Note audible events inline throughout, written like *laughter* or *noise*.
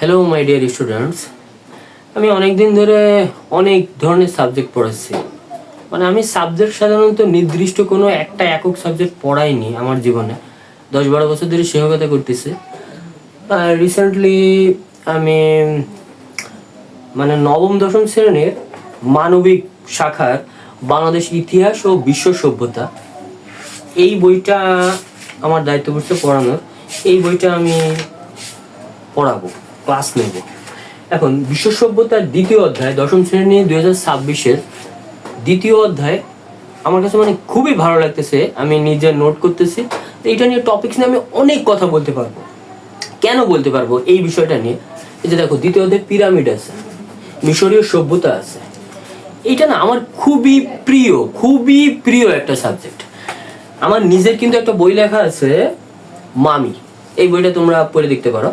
Hello my dear students আমি অনেক দিন ধরে অনেক ধরনের সাবজেক্ট পড়াচ্ছি। মানে আমি সাবজেক্ট সাধারণত নির্দিষ্ট কোনো একটা একক সাবজেক্ট পড়াইনি আমার জীবনে। দশ বারো বছর ধরে শিক্ষকতা করতেছি। রিসেন্টলি আমি মানে নবম, দশম শ্রেণির মানবিক শাখার বাংলাদেশ ইতিহাস ও বিশ্ব সভ্যতা, এই বইটা আমার দায়িত্ব পড়ছে পড়ানোর, এই বইটা আমি পড়াবো। ক্লাস নেব এখন, বিশ্ব সভ্যতার দ্বিতীয় অধ্যায়, দশম শ্রেণি, দুই হাজার ছাব্বিশের দ্বিতীয় অধ্যায় আমার কাছে মানে খুবই ভালো লাগতেছে, আমি নিজে নোট করতেছি। তো এটা নিয়ে টপিক্স নিয়ে আমি অনেক কথা বলতে পারব। কেন বলতে পারব এই বিষয়টা নিয়ে? এই যে দেখো, দ্বিতীয় অধ্যায় পিরামিড আছে, মিশরীয় সভ্যতা আছে। এটা না আমার খুবই প্রিয় খুবই প্রিয় একটা সাবজেক্ট আমার নিজের কিন্তু একটা বই লেখা আছে, মামি। এই বইটা তোমরা পড়ে দেখতে পারো।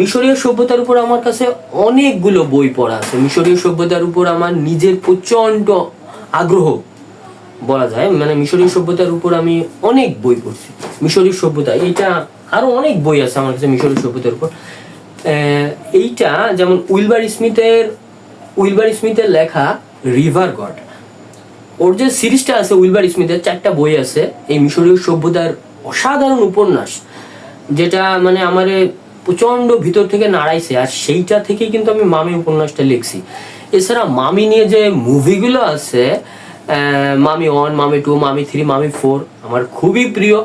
মিশরীয় সভ্যতার উপর আমার কাছে অনেকগুলো বই পড়া আছে। মিশরীয় সভ্যতার উপর আমার নিজের প্রচণ্ড আগ্রহ, বলা যায়। মানে মিশরীয় সভ্যতার উপর আমি অনেক বই পড়ছি। মিশরীয় সভ্যতা, এইটা আরও অনেক বই আছে আমার কাছে মিশরীয় সভ্যতার উপর। এইটা যেমন উইলবার স্মিথের উইলবার স্মিথের লেখা রিভার গড। ওর যে সিরিজটা আছে উইলবার স্মিথের, চারটা বই আছে। এই মিশরীয় সভ্যতার অসাধারণ উপন্যাস, যেটা মানে আমার প্রচণ্ড ভিতর থেকে নাড়াইছে, আর সেইটা থেকেই কিন্তু আমি মামি উপন্যাসটা লিখছি। এছাড়া মামি নিয়ে যে মুভিগুলো আছে মামি ওয়ান মামি টু মামি থ্রি মামি ফোর আমার খুবই প্রিয়।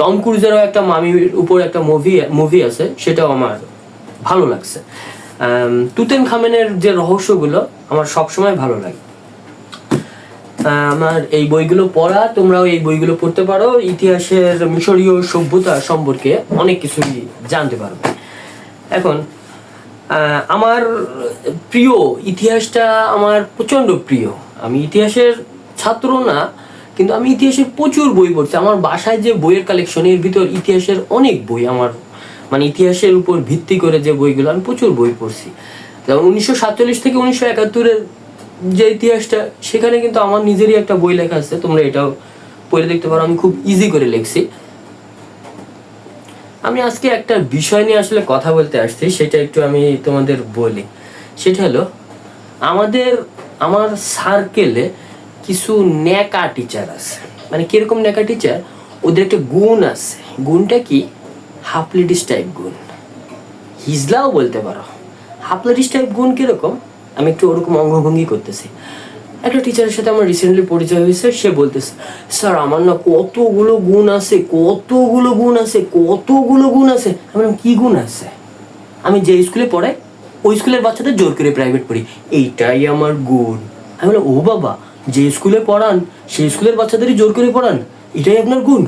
টম ক্রুজেরও একটা মামির উপর একটা মুভি মুভি আছে, সেটাও আমার ভালো লাগছে। তুতেন খামেনের যে রহস্যগুলো, আমার সবসময় ভালো লাগে। আমার এই বইগুলো পড়া, তোমরাও এই বইগুলো পড়তে পারো। ইতিহাসের মিশরীয় সভ্যতা সম্পর্কে অনেক কিছুই জানতে পারবে। এখন আমার প্রিয় ইতিহাসটা আমার প্রচণ্ড প্রিয়। আমি ইতিহাসের ছাত্র না, কিন্তু আমি ইতিহাসের প্রচুর বই পড়ছি। আমার বাসায় যে বইয়ের কালেকশন এর ভিতর ইতিহাসের অনেক বই আমার মানে ইতিহাসের উপর ভিত্তি করে যে বইগুলো আমি প্রচুর বই পড়ছি। যেমন উনিশশো সাতচল্লিশ থেকে উনিশশো একাত্তরের যে ইতিহাসটা, সেখানে কিন্তু আমার নিজেরই একটা বই লেখা আছে, তোমরা এটাও পড়ে দেখতে পারো, আমি খুব ইজি করে লিখছি। আমি আজকে একটা বিষয় নিয়ে আসলে কথা বলতে আসছি, সেটা একটু আমি তোমাদের বলি। সেটা হলো, আমাদের, আমার সার্কেলে কিছু ন্যাকা টিচার আছে। মানে কীরকম ন্যাকা টিচার ওদের একটা গুণ আছে। গুণটা কি? হাফলিডিস টাইপ গুণ। হিজলাও বলতে পারো। হাফলারিস টাইপ গুণ কীরকম? আমি একটু ওরকম অঙ্গভঙ্গি করতেছি। একটা টিচারের সাথে আমার রিসেন্টলি পরিচয় হয়েছে, সে বলতেছে, স্যার, আমার না কতগুলো গুণ আছে, কতগুলো গুণ আছে, কতগুলো গুণ আছে। আমি কি গুণ আছে? আমি যে স্কুলে পড়াই, ওই স্কুলের বাচ্চাদের জোর করে প্রাইভেট পড়ি। এইটাই আমার গুণ। আমি বললাম, ও বাবা, যে স্কুলে পড়ান সেই স্কুলের বাচ্চাদেরই জোর করে পড়ান, এটাই আপনার গুণ?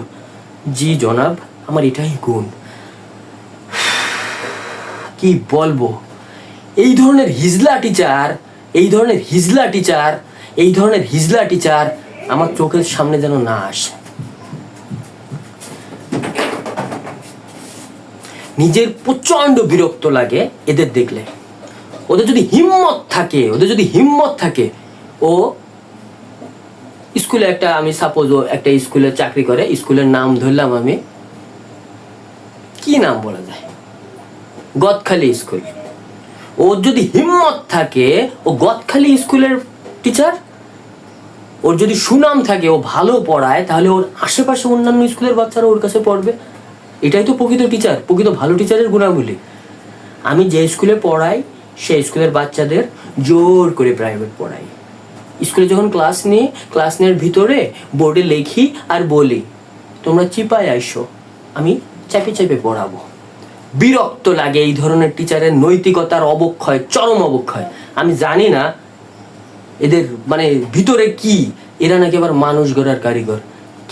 জি, জনাব, আমার এটাই গুণ। *sighs* কি বলব? এই ধরনের হিজলা টিচার, এই ধরনের হিজলা টিচার, এই ধরনের হিজলা টিচার আমার চোখের সামনে যেন না আসে। নিজের প্রচণ্ড বিরক্ত লাগে এদের দেখলে। ওদের যদি হিম্মত থাকে, ওদের যদি হিম্মত থাকে, ও স্কুলে একটা আমি সাপোজ একটা স্কুলে চাকরি করে, স্কুলের নাম ধরলাম আমি। কি নাম বলা যায়? গদখালি স্কুল। ওর যদি হিম্মত থাকে, ও গদখালি স্কুলের টিচার ওর যদি সুনাম থাকে, ও ভালো পড়ায়, তাহলে ওর আশেপাশে অন্যান্য স্কুলের বাচ্চারা ওর কাছে পড়বে। এটাই তো প্রকৃত টিচার প্রকৃত ভালো টিচারের গুণাবলী। আমি যে স্কুলে পড়াই, সেই স্কুলের বাচ্চাদের জোর করে প্রাইভেট পড়াই। স্কুলে যখন ক্লাস নিই ক্লাস নেওয়ার ভিতরে বোর্ডে লেখি আর বলি, তোমরা চিপায় আইসো, আমি চাপে চাপে পড়াবো। বিরক্ত লাগে এই ধরনের টিচারের নৈতিকতার অবক্ষয়, চরম অবক্ষয়। আমি জানি না এদের মানে ভিতরে কি, এরা নাকি আবার মানুষ গড়ার কারিগর।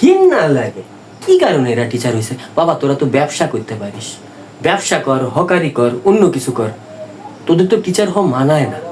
ঘৃণা লাগে। কি কারণে এরা টিচার হয়েছে বাবা, তোরা তো ব্যবসা করতে পারিস। ব্যবসা কর, হকারি কর, অন্য কিছু কর। তোদের তো টিচার হওয়া মানায় না।